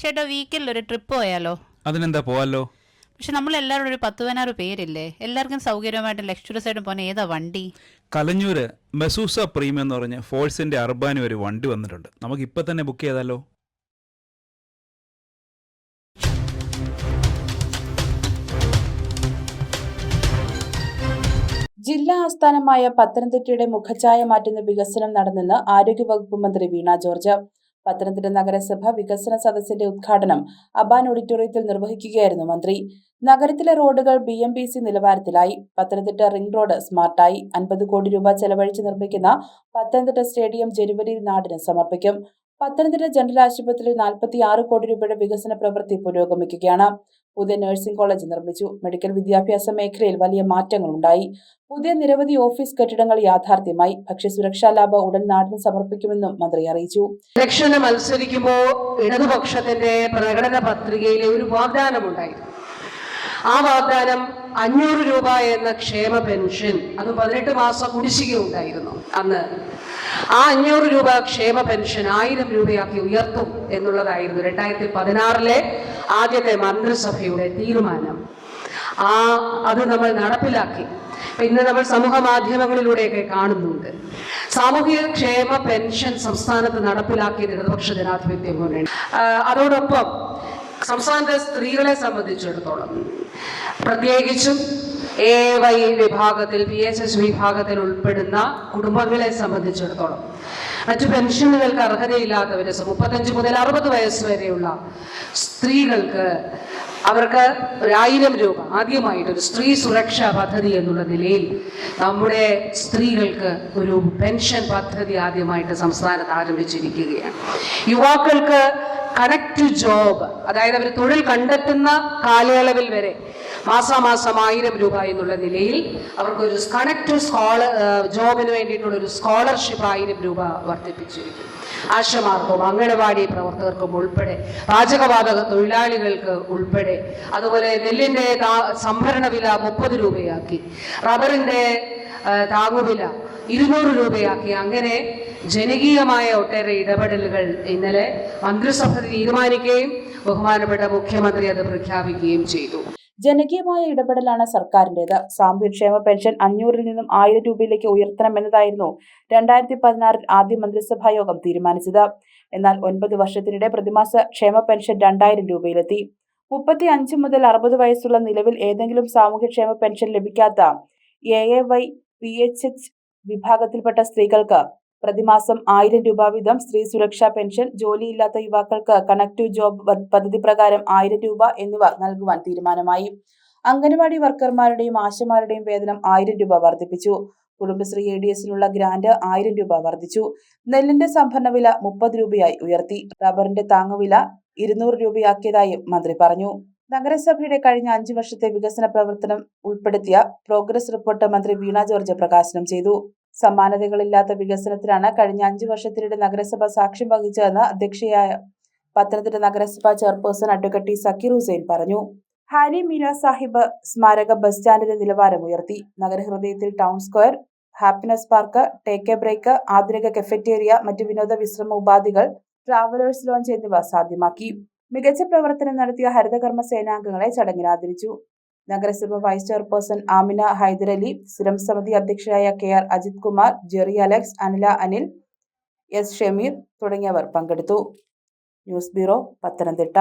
ചേട്ടാ വീക്കെൻഡിൽ ഒരു ട്രിപ്പ് പോയാലോ? അതിനെന്താ പോവാലോ? പക്ഷെ നമ്മൾ എല്ലാവരും ഒരു പത്ത് പതിനാറ് പേരില്ലേ? എല്ലാവർക്കും സൗകര്യമായിട്ട് ലക്ഷറസ് ആയിട്ടും പോകാൻ ഏതാ വണ്ടി? കലഞ്ഞൂര് മെസൂസ പ്രീമിയം എന്ന് പറഞ്ഞ ഫോഴ്സിന്റെ അർബാനും ഒരു വണ്ടി വന്നിട്ടുണ്ട്. നമുക്ക് ഇപ്പൊ തന്നെ ബുക്ക് ചെയ്താലോ? ജില്ലാ ആസ്ഥാനമായ പത്തനംതിട്ടയുടെ മുഖഛായ മാറ്റുന്ന വികസനം നടന്നെന്ന് ആരോഗ്യവകുപ്പ് മന്ത്രി വീണ ജോർജ്. പത്തനംതിട്ട നഗരസഭ വികസന സദസ്സിന്റെ ഉദ്ഘാടനം അബാൻ ഓഡിറ്റോറിയത്തിൽ നിർവഹിക്കുകയായിരുന്നു മന്ത്രി. നഗരത്തിലെ റോഡുകൾ ബി എം ബി സി നിലവാരത്തിലായി. പത്തനംതിട്ട റിംഗ് റോഡ് സ്മാർട്ടായി. അൻപത് കോടി രൂപ ചെലവഴിച്ച് നിർമ്മിക്കുന്ന പത്തനംതിട്ട സ്റ്റേഡിയം ജനുവരിയിൽ നാടിന് സമർപ്പിക്കും. പത്തനംതിട്ട ജനറൽ ആശുപത്രിയിൽ നാൽപ്പത്തി ആറ് കോടി രൂപയുടെ വികസന പ്രവൃത്തി പുരോഗമിക്കുകയാണ്. പുതിയ നഴ്സിംഗ് കോളേജ് നിർമ്മിച്ചു. മെഡിക്കൽ വിദ്യാഭ്യാസ മേഖലയിൽ വലിയ മാറ്റങ്ങളുണ്ടായി പുതിയ നിരവധി ഓഫീസ് കെട്ടിടങ്ങൾ യാഥാർത്ഥ്യമായി. ഭക്ഷ്യസുരക്ഷാ ലാബ് ഉടൻ നാടിന് സമർപ്പിക്കുമെന്നും മന്ത്രി അറിയിച്ചു. ഇലക്ഷന് മത്സരിക്കുമ്പോൾ ഇടതുപക്ഷത്തിന്റെ പ്രകടന പത്രികയിലെ ഒരു വാഗ്ദാനമുണ്ടായിരുന്നു ആ വാഗ്ദാനം അഞ്ഞൂറ് രൂപ എന്ന ക്ഷേമ പെൻഷൻ അത് പതിനെട്ട് മാസം കുടിശ്ശിക ഉണ്ടായിരുന്നു അന്ന് ആ അഞ്ഞൂറ് രൂപ ക്ഷേമ പെൻഷൻ ആയിരം രൂപയാക്കി ഉയർത്തും എന്നുള്ളതായിരുന്നു രണ്ടായിരത്തി പതിനാറിലെ ആദ്യത്തെ മന്ത്രിസഭയുടെ തീരുമാനം. ആ അത് നമ്മൾ നടപ്പിലാക്കി. ഇന്ന് നമ്മൾ സമൂഹ മാധ്യമങ്ങളിലൂടെയൊക്കെ കാണുന്നുണ്ട്. സാമൂഹിക ക്ഷേമ പെൻഷൻ സംസ്ഥാനത്ത് നടപ്പിലാക്കിയത് ഇടതുപക്ഷ ജനാധിപത്യ മുന്നണി. അതോടൊപ്പം സംസ്ഥാനത്തെ സ്ത്രീകളെ സംബന്ധിച്ചിടത്തോളം പ്രത്യേകിച്ചും എ വൈ വിഭാഗത്തിൽ പി എച്ച് എസ് വിഭാഗത്തിൽ ഉൾപ്പെടുന്ന കുടുംബങ്ങളെ സംബന്ധിച്ചിടത്തോളം മറ്റു പെൻഷനുകൾക്ക് അർഹതയില്ലാത്തവർ മുപ്പത്തഞ്ച് മുതൽ അറുപത് വയസ്സ് വരെയുള്ള സ്ത്രീകൾക്ക് അവർക്ക് ഒരായിരം രൂപ ആദ്യമായിട്ട് ഒരു സ്ത്രീ സുരക്ഷാ പദ്ധതി എന്നുള്ള നിലയിൽ നമ്മുടെ സ്ത്രീകൾക്ക് ഒരു പെൻഷൻ പദ്ധതി ആദ്യമായിട്ട് സംസ്ഥാനത്ത് ആരംഭിച്ചിരിക്കുകയാണ്. യുവാക്കൾക്ക് കണക്ട് ടു ജോബ് അതായത് അവർ തൊഴിൽ കണ്ടെത്തുന്ന കാലയളവിൽ വരെ മാസാമാസം ആയിരം രൂപ എന്നുള്ള നിലയിൽ അവർക്കൊരു കണക്ട് ടു സ്കോളർ ജോബിന് വേണ്ടിയിട്ടുള്ള ഒരു സ്കോളർഷിപ്പ് ആയിരം രൂപ വർദ്ധിപ്പിച്ചിരിക്കും ആശമാർക്കും അംഗനവാടി പ്രവർത്തകർക്കും ഉൾപ്പെടെ പാചകവാതക തൊഴിലാളികൾക്ക് ഉൾപ്പെടെ അതുപോലെ നെല്ലിന്റെ താ- സംഭരണ വില മുപ്പത് രൂപയാക്കി റബ്ബറിന്റെ താങ്ങുവില ഇരുന്നൂറ് രൂപയാക്കി അങ്ങനെ ജനകീയമായ ഒട്ടേറെ ഇടപെടലുകൾ ഇന്നലെ മന്ത്രിസഭ തീരുമാനിക്കുകയും ബഹുമാനപ്പെട്ട മുഖ്യമന്ത്രി അത് പ്രഖ്യാപിക്കുകയും ചെയ്തു. ജനകീയമായ ഇടപെടലാണ് സർക്കാരിന്റേത്. സാമൂഹ്യക്ഷേമ പെൻഷൻ അഞ്ഞൂറിൽ നിന്നും ആയിരം രൂപയിലേക്ക് ഉയർത്തണമെന്നതായിരുന്നു രണ്ടായിരത്തി പതിനാറിൽ ആദ്യ മന്ത്രിസഭാ യോഗം തീരുമാനിച്ചത്. എന്നാൽ ഒൻപത് വർഷത്തിനിടെ പ്രതിമാസ ക്ഷേമ പെൻഷൻ രണ്ടായിരം രൂപയിലെത്തി. മുപ്പത്തി അഞ്ച് മുതൽ അറുപത് വയസ്സുള്ള നിലവിൽ ഏതെങ്കിലും സാമൂഹ്യക്ഷേമ പെൻഷൻ ലഭിക്കാത്ത A A Y P H H വിഭാഗത്തിൽപ്പെട്ട സ്ത്രീകൾക്ക് പ്രതിമാസം ആയിരം രൂപ വീതം സ്ത്രീ സുരക്ഷാ പെൻഷൻ ജോലിയില്ലാത്ത യുവാക്കൾക്ക് കണക്ട് ടു ജോബ് പദ്ധതി പ്രകാരം ആയിരം രൂപ എന്നിവ നൽകുവാൻ തീരുമാനമായി. അംഗനവാടി വർക്കർമാരുടെയും ആശമാരുടെയും വേതനം ആയിരം രൂപ വർദ്ധിപ്പിച്ചു. കുടുംബശ്രീ എ ഡി എസിനുള്ള ഗ്രാന്റ് ആയിരം രൂപ വർദ്ധിച്ചു. നെല്ലിന്റെ സംഭരണ വില മുപ്പത് രൂപയായി ഉയർത്തി. റബ്ബറിന്റെ താങ്ങുവില ഇരുന്നൂറ് രൂപയാക്കിയതായും മന്ത്രി പറഞ്ഞു. നഗരസഭയുടെ കഴിഞ്ഞ അഞ്ചു വർഷത്തെ വികസന പ്രവർത്തനം ഉൾപ്പെടുത്തിയ പ്രോഗ്രസ് റിപ്പോർട്ട് മന്ത്രി വീണ ജോർജ് പ്രകാശനം ചെയ്തു. സമാനതകളില്ലാത്ത വികസനത്തിനാണ് കഴിഞ്ഞ അഞ്ചു വർഷത്തിനിടെ നഗരസഭ സാക്ഷ്യം വഹിച്ചതെന്ന് അധ്യക്ഷയായ പത്തനംതിട്ട നഗരസഭാ ചെയർപേഴ്സൺ അഡ്വക്കേറ്റ് സക്കീർ ഹുസൈൻ പറഞ്ഞു. ഹാരി മീര സാഹിബ് സ്മാരക ബസ് സ്റ്റാൻഡിന്റെ നിലവാരം ഉയർത്തി. നഗരഹൃദയത്തിൽ town square happiness park take a break ആധുനിക കെഫറ്റേറിയ മറ്റ് വിനോദ വിശ്രമ ഉപാധികൾ ട്രാവലേഴ്സ് ലോഞ്ച് എന്നിവ സാധ്യമാക്കി. മികച്ച പ്രവർത്തനം നടത്തിയ ഹരിതകർമ്മ സേനാംഗങ്ങളെ ചടങ്ങിൽ ആദരിച്ചു. നഗരസഭ വൈസ് ചെയർപേഴ്സൺ ആമിന ഹൈദരലി സ്ഥിരം സമിതി അധ്യക്ഷരായ K R Ajith Kumar Jerry Alex Anila Anil S Shameer തുടങ്ങിയവർ പങ്കെടുത്തു. News bureau Pathanamthitta.